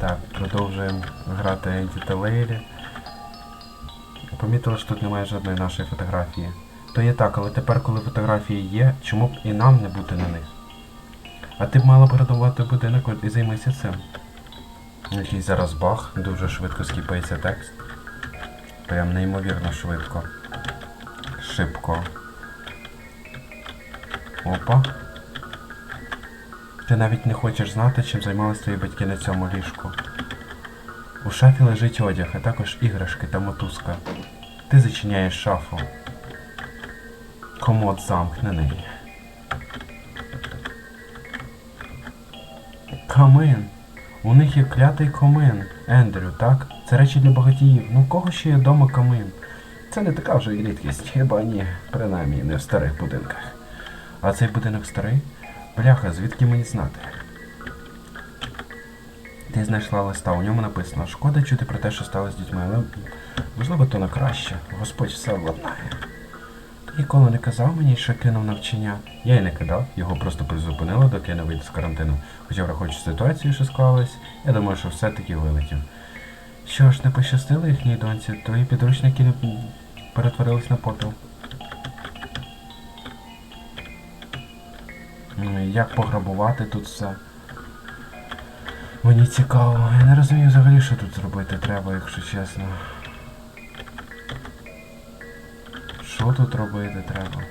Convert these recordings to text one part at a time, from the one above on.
Так, продовжуємо грати Енді та Помітили, що тут немає жодної нашої фотографії. То є так, але тепер, коли фотографії є, чому б і нам не бути на них? А ти б мала б радувати будинок і займайся цим. Який зараз бах, дуже швидко скіпається текст. Прям неймовірно швидко. Шибко. Опа. Ти навіть не хочеш знати, чим займалися твої батьки на цьому ліжку. У шафі лежить одяг, а також іграшки та мотузка. Ти зачиняєш шафу. Комод замкнений. Камин. У них є клятий комин. Ендрю, так? Це речі для багатіїв. Ну кого ще є вдома камин? Це не така вже й рідкість, хіба ні, принаймні не в старих будинках. А цей будинок старий? Бляха, звідки мені знати? Ти знайшла листа, у ньому написано Шкода чути про те, що сталося з дітьми, але можливо то на краще. Господь все владнає. Ти ніколи не казав мені, що кинув навчання. Я й не кидав, його просто призупинили, доки я не вийду з карантину. Хоча враховуючи ситуацію, що склалась, я думаю, що все-таки вилетів. Що ж, не пощастило їхній доньці, твої підручники перетворились на попіл. Як пограбувати тут все? Мені цікаво. Я не розумію взагалі, що тут зробити треба, якщо чесно. Що тут робити треба?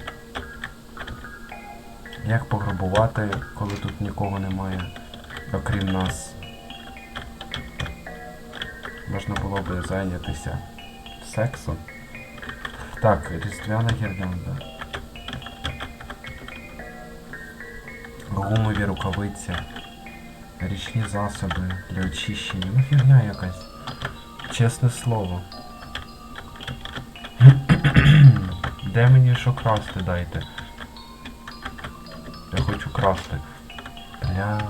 Як пограбувати, коли тут нікого немає, окрім нас? Можна було би зайнятися сексом. Так, різдвяна гірлянда. Гумові рукавиці. Річні засоби для очищення. Ну фігня якась. Чесне слово. Де мені що красти дайте? Я хочу красти. Бля.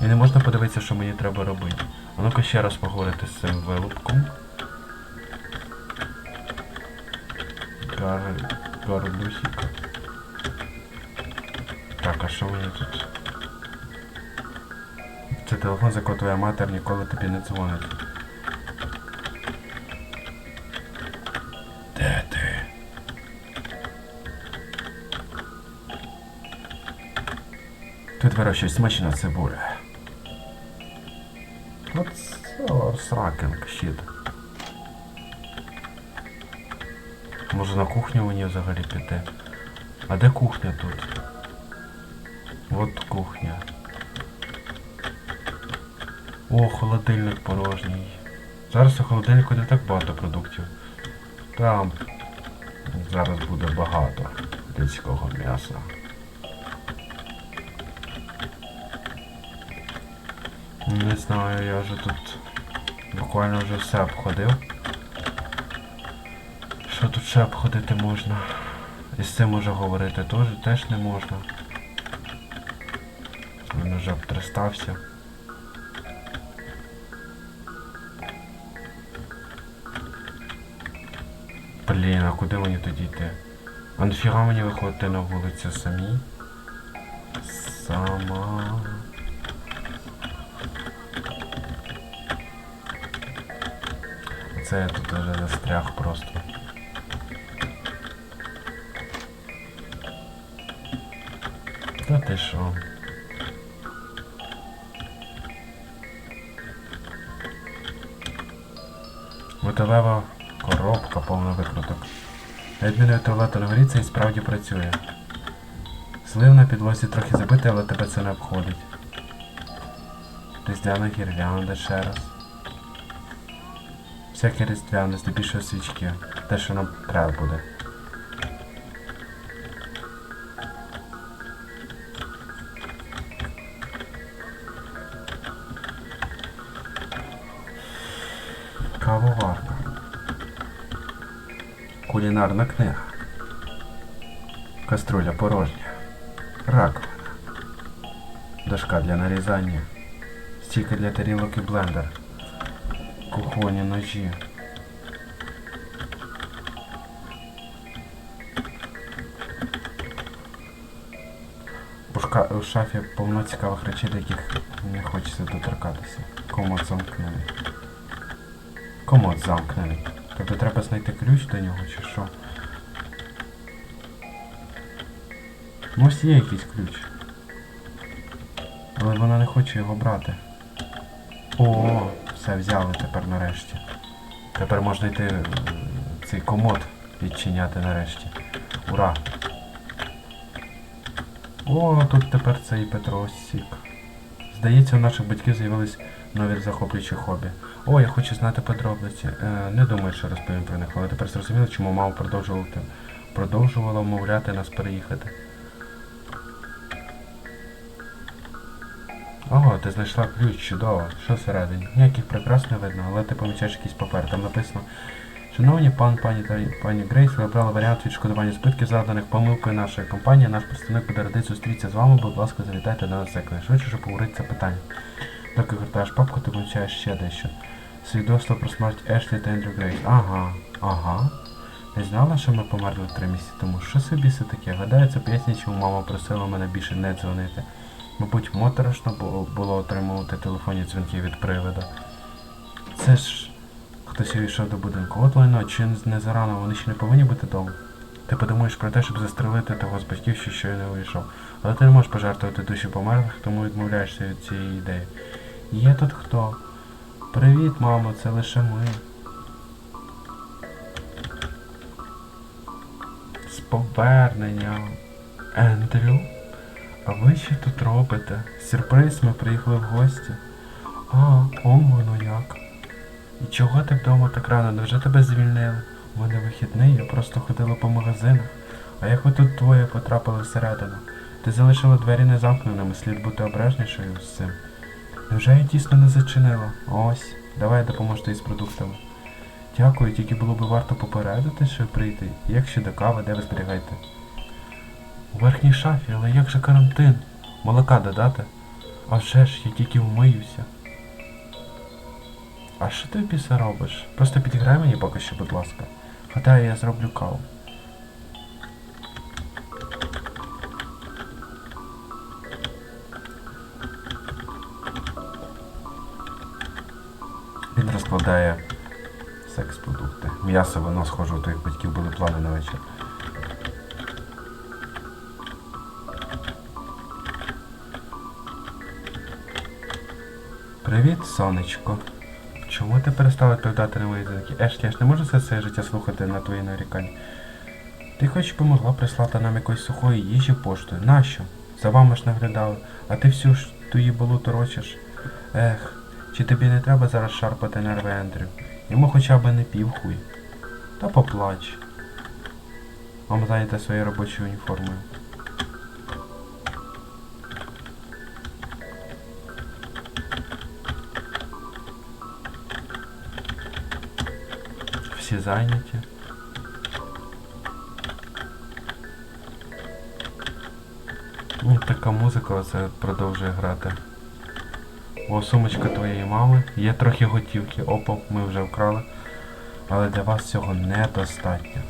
І не можна подивитися, що мені треба робити. А ну-ка ще раз поговорити з цим вилупком. Гар... Гарлюсик. А що мені тут? Це телефон, за якого твоя матер ніколи тобі не дзвонить. Де ти? Тут вирощують смачна цибуля. От сракинг, щит. Може на кухню мені взагалі піти? А де кухня тут? От кухня. О, холодильник порожній. Зараз у холодильнику не так багато продуктів. Там зараз буде багато людського м'яса. Не знаю, я вже тут буквально вже все обходив. Що тут ще обходити можна? І з цим уже говорити теж, теж не можна. Він уже обтристався. Блін, а куди мені тоді йти? А нафіга мені виходити на вулицю самі? Сама. Це я тут вже застряг просто. Та ти що? Металева коробка повна викруток. На відміну від туалету це і справді працює. Слив на підлозі трохи забитий, але тебе це не обходить. Різдвяна гірлянда ще раз. Всяке різдвяне, здебільшого свічки. Те, що нам треба буде. Кулінарна книга. Каструля порожня. Раковина. Дошка для нарізання. Стійка для тарілок і блендер. Кухонні ножі. у шафі повно цікавих речей, до яких не хочеться доторкатися. Комод замкнений. Комод замкнений. Тобто треба знайти ключ до нього чи що? Ну ось є якийсь ключ. Але вона не хоче його брати. О, все взяли тепер нарешті. Тепер можна йти е, цей комод відчиняти нарешті. Ура! О, тут тепер цей Петро Сік. Здається, у наших батьків з'явились нові захоплюючі хобі. О, я хочу знати подробиці. Е, не думаю, що розповім про них, але тепер зрозуміло, чому мама продовжувала, продовжувала вмовляти нас переїхати. Ого, ти знайшла ключ, чудово. Що всередині? Ніяких прикрас не видно, але ти помічаєш якийсь папер. Там написано. Шановні пан, пані та пані Грейс, ви обрали варіант відшкодування збитків, заданих помилкою нашої компанії. Наш представник буде радий зустрітися з вами, будь ласка, завітайте до нас якнайшвидше, щоб поговорити це питання. Доки гортаєш папку, ти помічаєш ще дещо. Свідоцтво про смерть Ешлі та Ендрю Грейс. Ага, ага. Не знала, що ми померли три місяці тому. Що собі все таке? Гадаю, це пояснює, чому мама просила мене більше не дзвонити. Мабуть, моторошно було, отримувати телефонні дзвінки від привида. Це ж хтось увійшов до будинку. От лайно, чи не зарано, вони ще не повинні бути вдома. Ти подумаєш про те, щоб застрелити того з батьків, що щойно вийшов. Але ти не можеш пожертвувати душі померлих, тому відмовляєшся від цієї ідеї. Є тут хто? Привіт, мамо, це лише ми. З поверненням. Ендрю? А ви що тут робите? Сюрприз, ми приїхали в гості. А, он воно як. І чого ти вдома так рано? Невже тебе звільнили? У мене вихідний, я просто ходила по магазинах. А як ви тут двоє потрапили всередину? Ти залишила двері незамкненими, слід бути обережнішою з цим. Невже я дійсно не зачинила? Ось, давай я допоможу тобі з продуктами. Дякую, тільки було б варто попередити, що прийти. Як щодо кави, де ви зберігаєте? У верхній шафі, але як же карантин? Молока додати? А вже ж, я тільки вмиюся. А що ти піса робиш? Просто підіграй мені поки що, будь ласка. Гадаю, я зроблю каву. Розкладає секс-продукти. М'ясо, вино схоже, у твоїх батьків були плани на вечір. Привіт, сонечко. Чому ти перестала відповідати на мої дзвінки? Ешлі, я ж не можу все своє життя слухати на твої нарікання. Ти хоч би могла прислати нам якоїсь сухої їжі поштою. Нащо? За вами ж наглядали, а ти всю ж ту їбалу торочиш. Ех, чи тобі не треба зараз шарпати нерви Ендрю? Йому хоча б не півхуй. Та поплач. Вам зайняте своєю робочою уніформою. Всі зайняті. Ну, така музика оце продовжує грати. О, сумочка твоєї мами. Є трохи готівки. Опа, ми вже вкрали. Але для вас цього недостатньо.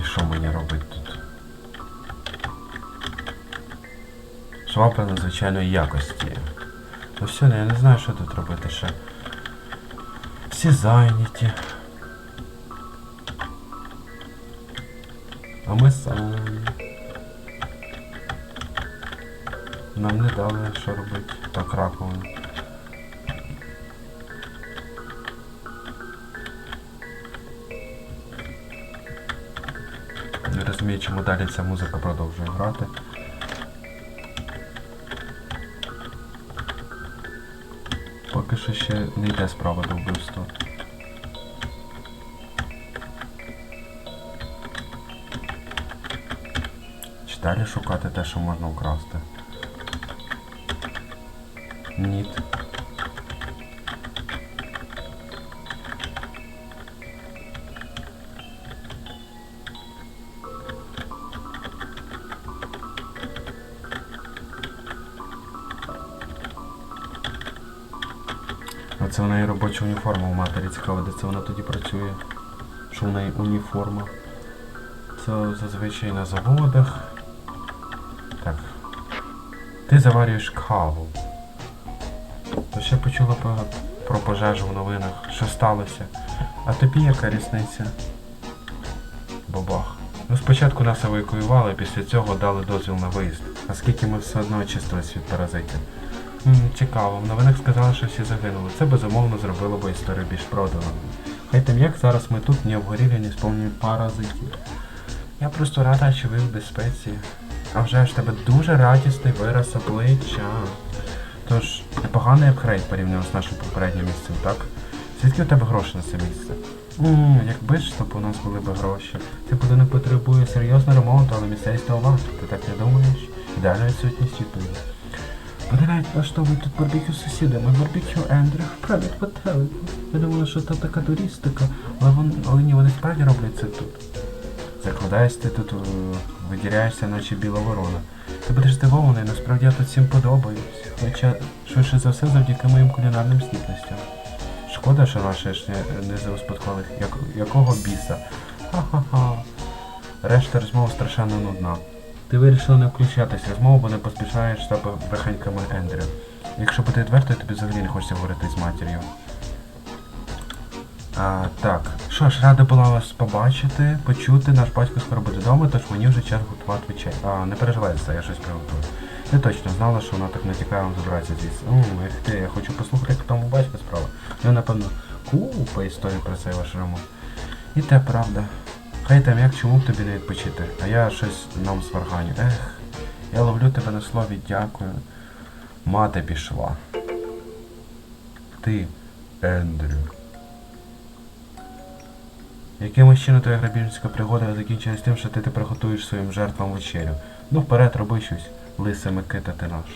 І що мені робити Швабра надзвичайної якості. Ну все, я не знаю, що тут робити ще. Всі зайняті. А ми самі. Нам не дали що робити. Так раковина. Не розумію, чому далі ця музика продовжує грати. Поки що ще не йде справа до вбивства. Чи далі шукати те, що можна вкрасти? Ніт. Це в неї робоча уніформа у матері цікаво, де це вона тоді працює. Що в неї уніформа. Це зазвичай на заводах. Так. Ти заварюєш каву. То ще почула про, пожежу в новинах. Що сталося? А тобі яка різниця? Бабах. Ну спочатку нас евакуювали, після цього дали дозвіл на виїзд. Наскільки ми все одно очистились від паразитів. Цікаво, в новинах сказали, що всі загинули. Це безумовно зробило б історію більш проданою. Хай там як зараз ми тут не обгорілі, не сповнені паразитів. Я просто рада, що ви в безпеці. А вже ж тебе дуже радісний вираз обличчя. Тож, непоганий апгрейд порівняно з нашим попереднім місцем, так? Звідки у тебе гроші на це місце? Ммм, якби ж то у нас були б гроші. Цей будинок потребує серйозного ремонту, але місцевість талант. Ти так не думаєш? Ідеальна відсутність відповіді. Вони навіть влаштовують тут барбекю з сусідами, барбекю Ендрю, привід по. Я думала, що це така туристика, але, вон, але ні, вони справді роблять це тут. Закладаєш ти тут, е, виділяєшся, наче біла ворона. Ти будеш здивований, насправді я тут всім подобаюсь. Хоча, швидше за все, завдяки моїм кулінарним здібностям. Шкода, що наші ж не, не зауспадкували. Як, якого біса? Ха-ха-ха. Решта розмова страшенно нудна. Ти вирішила не включатися розмову, бо не поспішаєш за бреханьками Ендрю. Якщо бути відверто, тобі взагалі не хочеться говорити з матір'ю. А, так, що ж, рада була вас побачити, почути. Наш батько скоро буде вдома, тож мені вже час готувати вечерю. А, не переживай це, я щось приготую. Ти точно знала, що вона так натякає вам забратися звідси. Ех ти, я хочу послухати, як там у батька справа. Ну, напевно, купа історій про цей ваш ремонт. І те правда. Хай там як чому б тобі не відпочити, а я щось нам сварганю. Ех, я ловлю тебе на слові дякую. Мати пішла. Ти, Ендрю. Якимось чином твоя грабіжницька пригода закінчилась тим, що ти тепер готуєш своїм жертвам вечерю. Ну вперед, роби щось, лисе Микита ти наш.